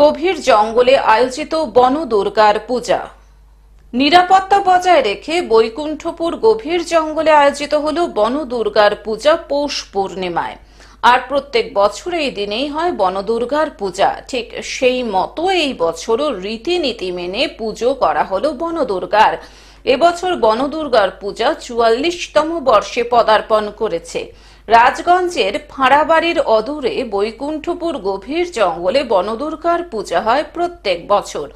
গভীর জঙ্গলে আয়োজিত বনদুর্গার পূজা। নিরাপত্তা বজায় রেখে বৈকুণ্ঠপুর গভীর জঙ্গলে আয়োজিত হল বনদুর্গার পূজা পৌষ পূর্ণিমায়। আর প্রত্যেক বছর এই দিনেই হয় বনদুর্গার পূজা। ঠিক সেই মতো এই বছরও রীতিনীতি মেনে পুজো করা হলো বনদুর্গার এবছর বনদুর্গার পূজা চুয়াল্লিশতম বর্ষে পদার্পণ করেছে। রাজগঞ্জের ফাঁড়াবাড়ির অদূরে বৈকুণ্ঠপুর গভীর জঙ্গলে বনদুর্গার পূজা হয় প্রত্যেক বছর।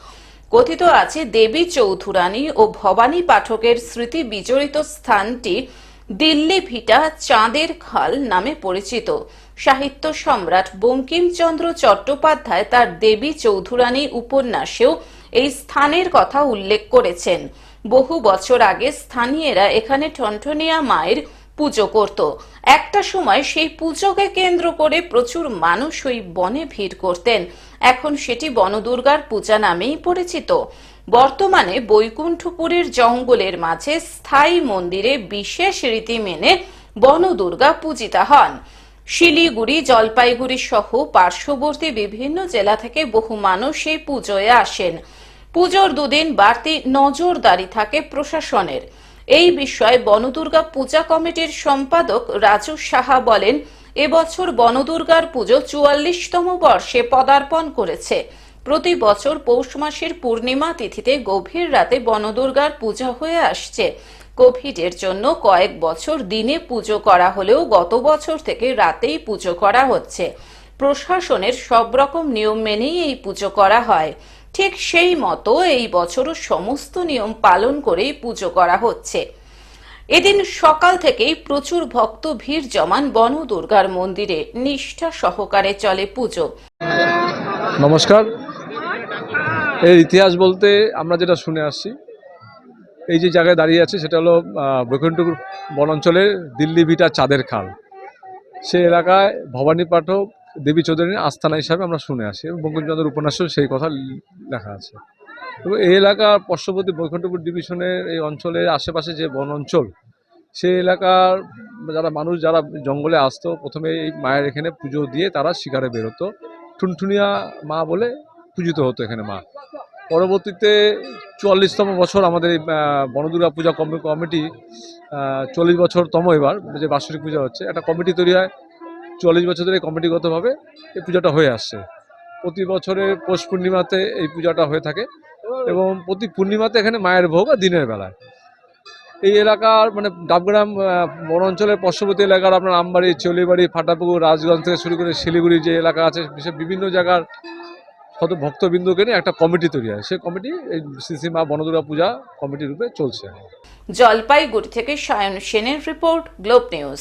কথিত আছে, দেবী চৌধুরানী ও ভবানী পাঠকের স্মৃতি বিজড়িত স্থানটি দিল্লি ভিটা চাঁদের খাল নামে পরিচিত। সাহিত্য সম্রাট বঙ্কিমচন্দ্র চট্টোপাধ্যায় তার দেবী চৌধুরানী উপন্যাসেও এই স্থানের কথা উল্লেখ করেছেন। বহু বছর আগে স্থানীয়রা এখানে ঠনঠনিয়া মায়ের পুজো করত। একটা সময় সেই পুজোকে কেন্দ্র করে প্রচুর মানুষ ওই বনে ভিড় করতেন। এখন সেটি বনদুর্গার পূজা নামেই পরিচিত। বর্তমানে বৈকুণ্ঠপুরের জঙ্গলের মাঝে স্থায়ী মন্দিরে বিশেষ রীতি মেনে বনদুর্গা পূজিতা হন। শিলিগুড়ি, জলপাইগুড়ি সহ পার্শ্ববর্তী বিভিন্ন জেলা থেকে বহু মানুষ এই পুজোয় আসেন। পুজোর দুদিন বাড়তি নজরদারি থাকে প্রশাসনের। এই বিষয়ে বনদুর্গা পূজা কমিটির সম্পাদক রাজু সাহা বলেন, এবছর বনদুর্গার পুজো চুয়াল্লিশতম বর্ষে পদার্পণ করেছে। প্রতি বছর পৌষ মাসের পূর্ণিমা তিথিতে গভীর রাতে বনদুর্গার পূজা হয়ে আসছে। কোভিডের জন্য কয়েক বছর দিনে পুজো করা হলেও গত বছর থেকে রাতেই পুজো করা হচ্ছে। প্রশাসনের সব রকম নিয়ম মেনেই এই পুজো করা হয়। ঠিক সেই মতো এই বছরও সমস্ত নিয়ম পালন করেই পুজো করা হচ্ছে। এদিন সকাল থেকেই প্রচুর ভক্ত ভিড় জমান বন দুর্গার মন্দিরে নিষ্ঠা সহকারে চলে পুজো। নমস্কার। এর ইতিহাস বলতে আমরা যেটা শুনে আসছি, এই যে জায়গায় দাঁড়িয়ে আছে সেটা হলো বৈকুণ্ঠপুর বনাঞ্চলের দিল্লি ভিটা চাঁদের খাল। সে এলাকায় ভবানী পাঠক দেবী চৌধুরীর আস্থানা হিসাবে আমরা শুনে আসি এবং বঙ্কিমচন্দ্র উপন্যাসেও সেই কথা লেখা আছে। এবং এই এলাকার পার্শ্ববর্তী বৈকুণ্ঠপুর ডিভিশনের এই অঞ্চলের আশেপাশে যে বন অঞ্চল, সেই এলাকার যারা মানুষ, যারা জঙ্গলে আসতো, প্রথমে এই মায়ের এখানে পুজো দিয়ে তারা শিকারে বেরোতো। টুনটুনিয়া মা বলে পূজিত হতো এখানে মা। পরবর্তীতে চুয়াল্লিশতম বছর আমাদের এই বনদুর্গা পূজা কমি- কমিটি চল্লিশ বছরতম এবার, যে বাৎসরিক পূজা হচ্ছে, একটা কমিটি তৈরি হয়। চল্লিশ বছর ধরে কমিটিগতভাবে এই পূজাটা হয়ে আসছে। প্রতি বছরের পৌষ পূর্ণিমাতে এই পূজাটা হয়ে থাকে এবং প্রতি পূর্ণিমাতে এখানে মায়ের ভোগ আর দিনের বেলায়। এই এলাকার মানে ডাবগ্রাম আহ, বন অঞ্চলের পার্শ্ববর্তী এলাকার আপনার আমবাড়ি চলিবাড়ি ফাটাপুকুর রাজগঞ্জ থেকে শুরু করে শিলিগুড়ি যে এলাকা আছে বিশেষ বিভিন্ন জায়গার শত ভক্তবিন্দুকে নিয়ে একটা কমিটি তৈরি হয়। সেই কমিটি এই শ্রী মা বনদুর্গা পূজা কমিটি রূপে চলছে। জলপাইগুড়ি থেকে সায়ন সেনের রিপোর্ট গ্লোব নিউজ।